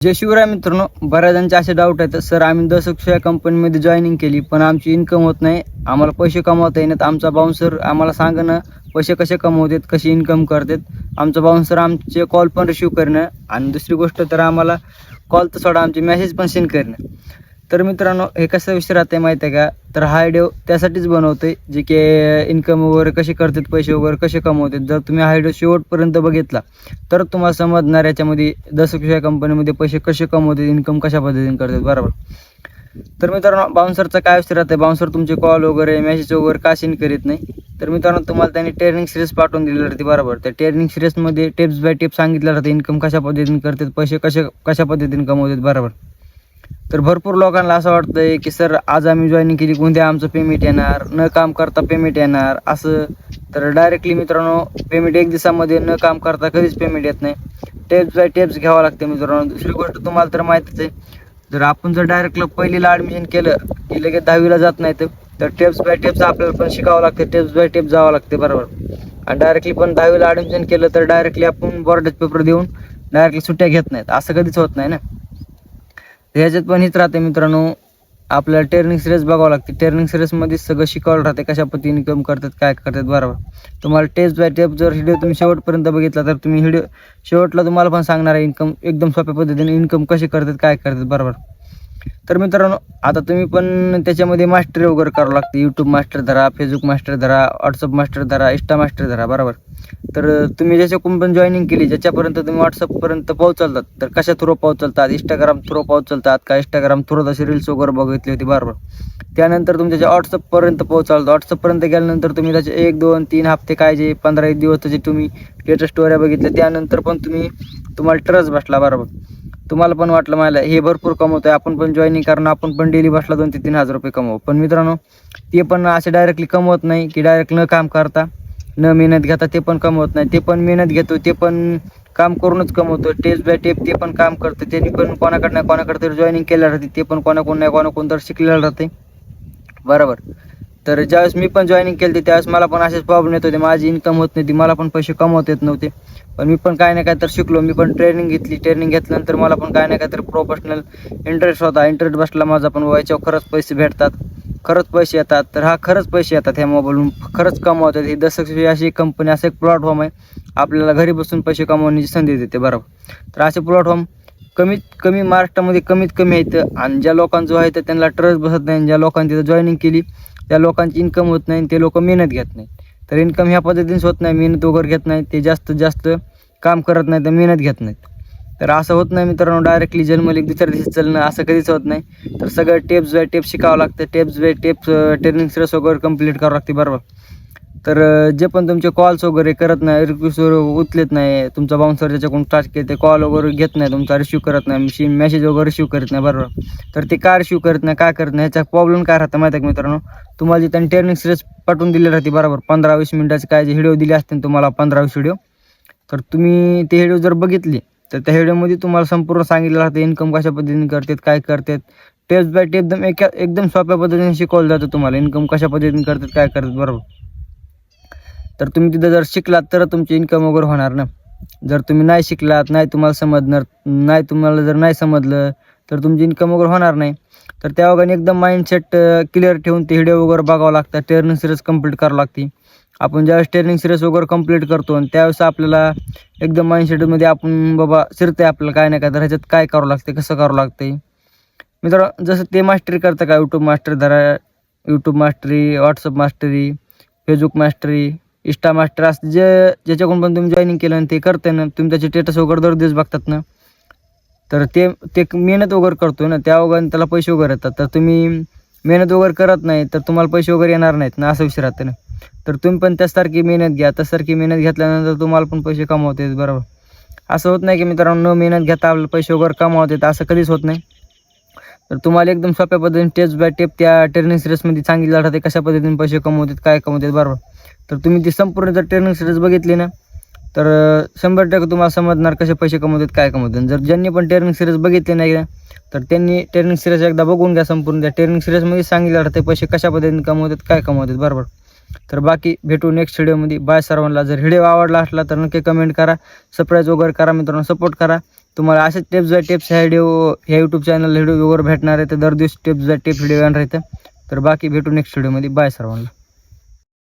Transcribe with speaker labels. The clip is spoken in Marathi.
Speaker 1: जय शिवराय मित्रांनो बऱ्याच जणांचे असे डाऊट आहेत सर आम्ही दशक्ष या कंपनीमध्ये जॉईनिंग केली पण आमची इन्कम होत नाही आम्हाला पैसे कमवता येणार आमचा बाउन्सर आम्हाला सांगणं पैसे कसे कमवतात कशी इन्कम करतात? आमचा बाउन्सर आमचे कॉल पण रिसिव्ह करणं आणि दुसरी गोष्ट तर आम्हाला कॉल तर सोडा आमचे मेसेज पण सेंड करणं तर मित्रांनो हे कसं विषय राहते माहिती आहे का? तर हा व्हिडिओ त्यासाठीच बनवतोय जे की इन्कम वगैरे कसे करतात पैसे वगैरे कसे कमवतात. जर तुम्ही हा व्हिडिओ शेवटपर्यंत बघितला तर तुम्हाला समजणार याच्यामध्ये दशक कंपनीमध्ये पैसे कसे कमवतात इन्कम कशा पद्धतीने करतात. बरोबर? तर मित्रांनो बाउन्सरचा काय विषय राहते बाउन्सर तुमचे कॉल वगैरे मेसेज वगैरे का सेंड करीत नाही? तर मित्रांनो तुम्हाला त्यांनी ट्रेनिंग सिरीज पाठवून दिली राहते बरोबर? त्या ट्रेनिंग सिरीजमध्ये टिप्स बाय टिप्स सांगितलं राहते इन्कम कशा पद्धतीने करतात पैसे कसे कशा पद्धतीने कमवतात बरोबर? तर भरपूर लोकांना असं वाटतंय की सर आज आम्ही जॉईनिंग केली कोणत्या आमचं पेमेंट येणार न काम करता पेमेंट येणार असं. तर डायरेक्टली मित्रांनो पेमेंट एक दिवसामध्ये न काम करता कधीच पेमेंट येत नाही. टेप्स बाय टेप्स घ्यावं लागते मित्रांनो. दुसरी गोष्ट तुम्हाला तर माहितीच आहे जर आपण जर डायरेक्टला पहिलीला ॲडमिशन केलं की लगेच दहावीला जात नाही तर टेप्स बाय टेप्स आपल्याला पण शिकावं लागते टेप्स बाय टेप्स जावं लागते बरोबर. आणि डायरेक्टली पण दहावीला ॲडमिशन केलं तर डायरेक्टली आपण बोर्डाचे पेपर देऊन डायरेक्टली सुट्ट्या घेत नाहीत. असं कधीच होत नाही ना. ह्याच्यात पण हेच राहते मित्रांनो आपल्याला टेर्निंग सिरीज बघावं लागते. टेर्निंग सिरीजमध्ये सगळं शिकवलं राहते कशा पद्धतीने इन्कम करतात काय करतात बरोबर. तुम्हाला टेस्ट बाय टेप जर व्हिडिओ तुम्ही शेवटपर्यंत बघितला तर तुम्ही व्हिडिओ शेवटला तुम्हाला पण सांगणार आहे इन्कम एकदम सोप्या पद्धतीने इन्कम कसे करतात काय करतात बरोबर. तर मित्रांनो आता तुम्ही पण त्याच्यामध्ये मास्टर वगैरे करावं लागतं. यूट्यूब मास्टर धरा फेसबुक मास्टर धरा व्हॉट्सअप मास्टर धरा इंस्टा मास्टर धरा बरोबर? तर तुम्ही ज्याच्याकडून पण जॉईनिंग केली ज्याच्यापर्यंत तुम्ही व्हॉट्सअपपर्यंत पोहोचलतात तर कशा थ्रू पोहोचलतात इंस्टाग्राम थ्रू पोहोचलतात का? इंस्टाग्राम थ्रू तशी रील्स वगैरे बघितली होती बरोबर? त्यानंतर तुमच्या व्हॉट्सअपपर्यंत पोहोचाल व्हॉट्सअपपर्यंत गेल्यानंतर तुम्ही त्याचे एक दोन तीन हप्ते काय जे पंधरा एक दिवस त्याचे तुम्ही लेटेस्ट स्टोऱ्या बघितल्या त्यानंतर पण तुम्ही तुम्हाला ट्रस्ट बसला बरोबर? तुम्हाला पण वाटलं मला हे भरपूर कमवतोय आपण पण जॉईनिंग करणं आपण पण डेली बसला दोन ते तीन हजार रुपये कमवू. पण मित्रांनो ते पण असे डायरेक्टली कमवत नाही की डायरेक्ट न काम करता न मेहनत घेता ते पण कमवत नाही. ते पण मेहनत घेतो ते पण काम करूनच कमवतो. टेस्ट बाय टेप ते पण काम करतं. त्यांनी पण कोणाकडे नाही कोणाकडे तरी जॉईनिंग केलं राहते ते पण कोणाकोण नाही कोणाकोण तर शिकलेलं राहते. बरोबर. तर ज्यावेळेस मी पण जॉईनिंग केली होती त्यावेळेस मला पण असेच प्रॉब्लेम येत होते. माझी इन्कम होत नव्हती मला पण पैसे कमवत येत नव्हते. पण मी पण काय ना काय तर शिकलो. मी पण ट्रेनिंग घेतली. ट्रेनिंग घेतल्यानंतर मला पण काय ना काय तर प्रोफेशनल इंटरेस्ट होता. इंटरेस्ट बसला माझा पण व्हायच्यावर खरंच पैसे भेटतात. खरंच पैसे येतात. तर हा खरंच पैसे येतात ह्या मोबाईलवरून खरंच कमावतात ही दशक अशी एक कंपनी असं एक प्लॅटफॉर्म आहे. आपल्याला घरी बसून पैसे कमवण्याची संधी देते बरोबर. तर असे प्लॅटफॉर्म कमीत कमी महाराष्ट्रामध्ये कमीत कमी आहेत. आणि ज्या लोकांचं आहे तर त्यांना ट्रस्ट बसत नाही. ज्या लोकांनी तिथं जॉईनिंग केली त्या लोकांची इन्कम होत नाही ते लोक मेहनत घेत नाही तर इन्कम ह्या पद्धतीनेच होत नाही मेहनत वगैरे घेत नाही ते जास्त जास्त काम करत नाही तर मेहनत घेत नाहीत. तर असं होत नाही मित्रांनो डायरेक्टली जन्मले दुसऱ्या दिवशी चलणं असं कधीच होत नाही. तर सगळं टेप्स बाय टेप्स शिकावं लागतं. Steps by steps training series वगैरे कंप्लीट करावं लागते बरोबर. तर जे पण तुमचे कॉल्स वगैरे करत नाही रिक्वेस्ट उचलत नाही तुमचा बाउन्सर त्याच्याकडून टाच ते कॉल वगैरे घेत नाही तुमचा रिसिव्ह करत नाही मेसेज वगैरे रिसिव्ह करत नाही बरोबर. तर ते का रिसिव्ह करत नाही काय करत नाही ह्याचा प्रॉब्लेम काय राहतं माहिती आहे का मित्रांनो? तुम्हाला जे त्यांनी ट्रेनिंग सिरीज पाठवून दिली राहते बरोबर. पंधरा वीस मिनिटाचे काय जे व्हिडिओ दिले असतील तुम्हाला पंधरा वीस व्हिडिओ तर तुम्ही ते व्हिडिओ जर बघितली तर त्या व्हिडिओमध्ये तुम्हाला संपूर्ण सांगितलं राहतं इन्कम कशा पद्धतीने करतात काय करतात. टेप्स बाय टेप एकदम एका एकदम सोप्या पद्धतीने शिकवलं जातं तुम्हाला इन्कम कशा पद्धतीने करतात काय करतात बरोबर. तर तुम्ही तिथं जर शिकलात तर तुमची इन्कम वगैरे होणार ना. जर तुम्ही नाही शिकलात नाही तुम्हाला समजणार नाही तुम्हाला जर नाही समजलं तर तुमची इन्कम वगैरे होणार नाही. तर त्या वगैरे एकदम माइंडसेट क्लिअर ठेवून ते व्हिडिओ वगैरे बघावं लागतं ट्रेनिंग सिरीज कंप्लीट करावं लागते. आपण ज्यावेळेस ट्रेनिंग सिरीज वगैरे कंप्लीट करतो आणि त्यावेळेस आपल्याला एकदम माइंडसेटमध्ये आपण बाबा शिरते आपल्याला काय नाही काय तर ह्याच्यात काय करावं लागते कसं करावं लागते मित्र जसं ते मास्टरी करतं का यूट्यूब मास्टर धरा YouTube mastery WhatsApp mastery Facebook mastery Insta master असं जे ज्याच्याकडून पण तुम्ही जॉईनिंग केलं आणि ते करते ना तुम्ही त्याचे स्टेटस वगैरे दर दिवस बघतात ना. तर ते ते मेहनत वगैरे करतो ना त्या वगैरे त्याला पैसे वगैरे येतात. तर तुम्ही मेहनत वगैरे करत नाही तर तुम्हाला पैसे वगैरे येणार नाहीत ना असं विषय राहतं ना. तर तुम्ही पण त्यासारखी मेहनत घ्या. त्यासारखी मेहनत घेतल्यानंतर तुम्हाला पण पैसे कमावते बरोबर. असं होत नाही की मित्रांनो न मेहनत घेता आपल्याला पैसे वगैरे कमावतात असं कधीच होत नाही. तर तुम्हाला एकदम सोप्या पद्धतीने टेप बाय टेप त्या ट्रेनिंग सिरीजमध्ये सांगितलं राहते कशा पद्धतीने पैसे कमवतात काय कमवतात बरोबर. तर तुम्ही ती संपूर्ण जर ट्रेनिंग सिरीज बघितली ना तर शंभर टक्के तुम्हाला समजणार कसे पैसे कमवतात काय कमवतात. जर ज्यांनी पण ट्रेनिंग सिरीज बघितली नाही ना तर त्यांनी ट्रेनिंग सिरीज एकदा बघून घ्या संपूर्ण. त्या ट्रेनिंग सिरीजमध्ये सांगितलं राहते पैसे कशा पद्धतीने कमवतात काय कमवतात बरोबर. तर बाकी भेटू नेक्स्ट व्हिडिओमध्ये बाय सर्वांना. जर व्हिडिओ आवडला असला तर नक्की कमेंट करा. सबस्क्राईब वगैरे करा मित्रांनो. सपोर्ट करा. तुम्हाला असेच टिप्स बाय टिप्स ह्या व्हिडिओ ह्या यूट्यूब चॅनल व्हिडिओ वगैरे भेटणार आहे तर दर दिवस टिप्स बाय टिप्स व्हिडिओ येणार आहेत. तर बाकी भेटू नेक्स्ट व्हिडिओमध्ये बाय सर्वांना.